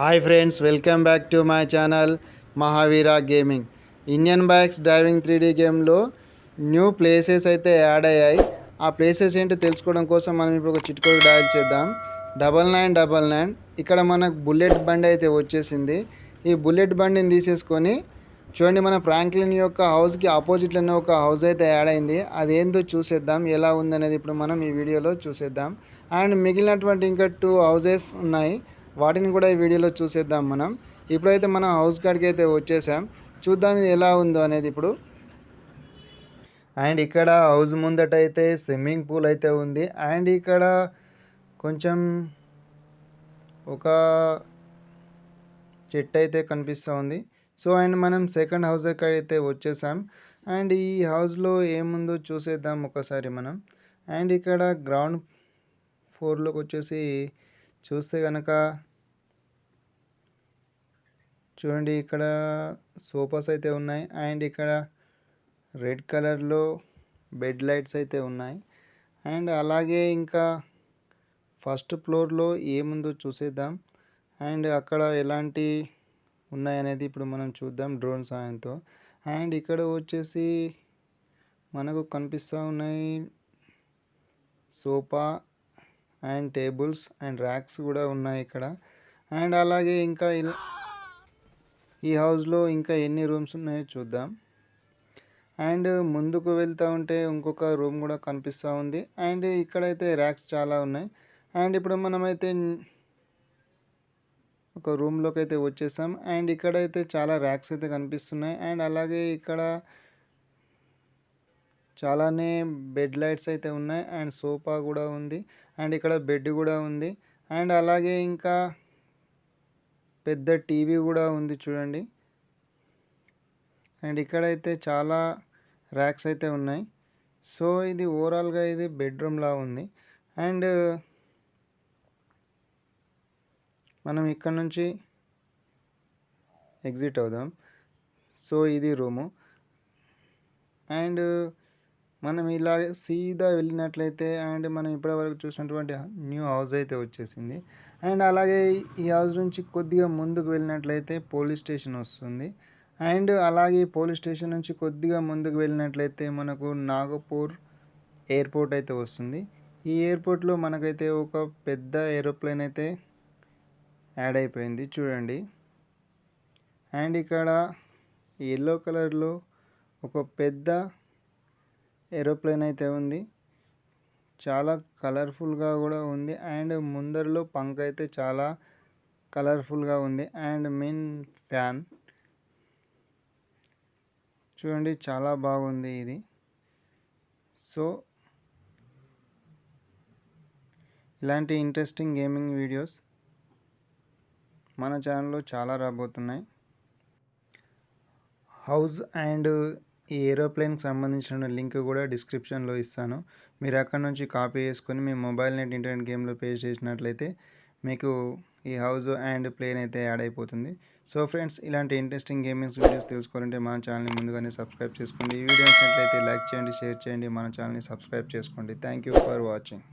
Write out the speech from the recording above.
Hi friends welcome back to my channel Mahavira gaming Indian bikes driving three D గేమ్లో new places అయితే add అయ్యాయి. ఆ places ఏంటో తెలుసుకోవడం కోసం మనం ఇప్పుడు ఒక చిట్కోలు డయల్ చేద్దాం. డబల్ నైన్ డబల్ నైన్ ఇక్కడ మనకు బుల్లెట్ బండి అయితే వచ్చేసింది. ఈ బుల్లెట్ బండిని తీసేసుకొని చూడండి మన ఫ్రాంక్లిన్ యొక్క హౌస్కి ఆపోజిట్లోనే ఒక హౌస్ అయితే యాడ్ అయింది. అదేందో చూసేద్దాం ఎలా ఉందనేది ఇప్పుడు మనం ఈ వీడియోలో చూసేద్దాం. అండ్ మిగిలినటువంటి ఇంకా టూ హౌజెస్ ఉన్నాయి. వాటిని కూడా ఈ వీడియోలో చూసేద్దాం మనం. ఇప్పుడైతే మనం హౌస్ కాడికి అయితే వచ్చేసాం. చూద్దాం ఇది ఎలా ఉందో అనేది ఇప్పుడు. అండ్ ఇక్కడ హౌస్ ముందట అయితే స్విమ్మింగ్ పూల్ అయితే ఉంది. అండ్ ఇక్కడ కొంచెం ఒక చెట్టు అయితే కనిపిస్తూ ఉంది. సో అండ్ మనం సెకండ్ హౌస్ అయితే వచ్చేసాం. అండ్ ఈ హౌస్లో ఏముందో చూసేద్దాం ఒకసారి మనం. అండ్ ఇక్కడ గ్రౌండ్ ఫ్లోర్లోకి వచ్చేసి చూస్తే కనుక చూడండి ఇక్కడ సోఫాస్ అయితే ఉన్నాయి. అండ్ ఇక్కడ రెడ్ కలర్లో బెడ్ లైట్స్ అయితే ఉన్నాయి. అండ్ అలాగే ఇంకా ఫస్ట్ ఫ్లోర్లో ఏముందో చూసేద్దాం. అండ్ అక్కడ ఎలాంటి ఉన్నాయనేది ఇప్పుడు మనం చూద్దాం డ్రోన్ సాయంతో అండ్ ఇక్కడ వచ్చేసి మనకు కనిపిస్తూ ఉన్నాయి sofa and tables and racks కూడా ఉన్నాయి ఇక్కడ. అండ్ అలాగే ఇంకా ఈ హౌస్లో ఇంకా ఎన్ని రూమ్స్ ఉన్నాయో చూద్దాం. అండ్ ముందుకు వెళ్తూ ఉంటే ఇంకొక రూమ్ కూడా కనిపిస్తూ ఉంది. అండ్ ఇక్కడైతే ర్యాక్స్ చాలా ఉన్నాయి. అండ్ ఇప్పుడు మనమైతే ఒక రూమ్లోకి అయితే వచ్చేసాం. అండ్ ఇక్కడైతే చాలా ర్యాక్స్ అయితే కనిపిస్తున్నాయి. అండ్ అలాగే ఇక్కడ చాలానే బెడ్ లైట్స్ అయితే ఉన్నాయి. అండ్ సోఫా కూడా ఉంది. అండ్ ఇక్కడ బెడ్ కూడా ఉంది. అండ్ అలాగే ఇంకా పెద్ద టీవీ కూడా ఉంది చూడండి. అండ్ ఇక్కడైతే చాలా ర్యాక్స్ అయితే ఉన్నాయి. సో ఇది ఓవరాల్గా ఇది బెడ్రూమ్లా ఉంది. అండ్ మనం ఇక్కడ నుంచి ఎగ్జిట్ అవుదాం. సో ఇది రూము. అండ్ మనం ఇలా సీదా వెళ్ళినట్లయితే అండ్ మనం ఇప్పటివరకు చూసినటువంటి న్యూ హౌస్ అయితే వచ్చేసింది. అండ్ అలాగే ఈ హౌస్ నుంచి కొద్దిగా ముందుకు వెళ్ళినట్లయితే పోలీస్ స్టేషన్ వస్తుంది. అండ్ అలాగే పోలీస్ స్టేషన్ నుంచి కొద్దిగా ముందుకు వెళ్ళినట్లయితే మనకు నాగపూర్ ఎయిర్పోర్ట్ అయితే వస్తుంది. ఈ ఎయిర్పోర్ట్లో మనకైతే ఒక పెద్ద ఏరోప్లేన్ అయితే యాడ్ అయిపోయింది. చూడండి. అండ్ ఇక్కడ ఎల్లో కలర్లో ఒక పెద్ద ఏరోప్లేన్ అయితే ఉంది. చాలా కలర్ఫుల్గా కూడా ఉంది. అండ్ ముందరలో పంక్ అయితే చాలా కలర్ఫుల్గా ఉంది. And main fan. చూడండి చాలా బాగుంది ఇది. సో ఇలాంటి ఇంట్రెస్టింగ్ గేమింగ్ వీడియోస్ మన ఛానల్లో చాలా రాబోతున్నాయి. హౌస్ అండ్ ఈ ఏరోప్లేన్కి సంబంధించిన లింక్ కూడా డిస్క్రిప్షన్లో ఇస్తాను. మీరు అక్కడ నుంచి కాపీ చేసుకొని మీ మొబైల్ నెట్ ఇంటర్నెట్ గేమ్లో పే చేసినట్లయితే మీకు ఈ హౌస్ అండ్ ప్లేన్ అయితే యాడ్ అయిపోతుంది. సో ఫ్రెండ్స్ ఇలాంటి ఇంట్రెస్టింగ్ గేమింగ్స్ వీడియోస్ తెలుసుకోవాలంటే మన ఛానల్ని ముందుగానే సబ్స్క్రైబ్ చేసుకోండి. ఈ వీడియో నచ్చినట్లయితే లైక్ చేయండి షేర్ చేయండి మన ఛానల్ని సబ్స్క్రైబ్ చేసుకోండి. Thank you for watching.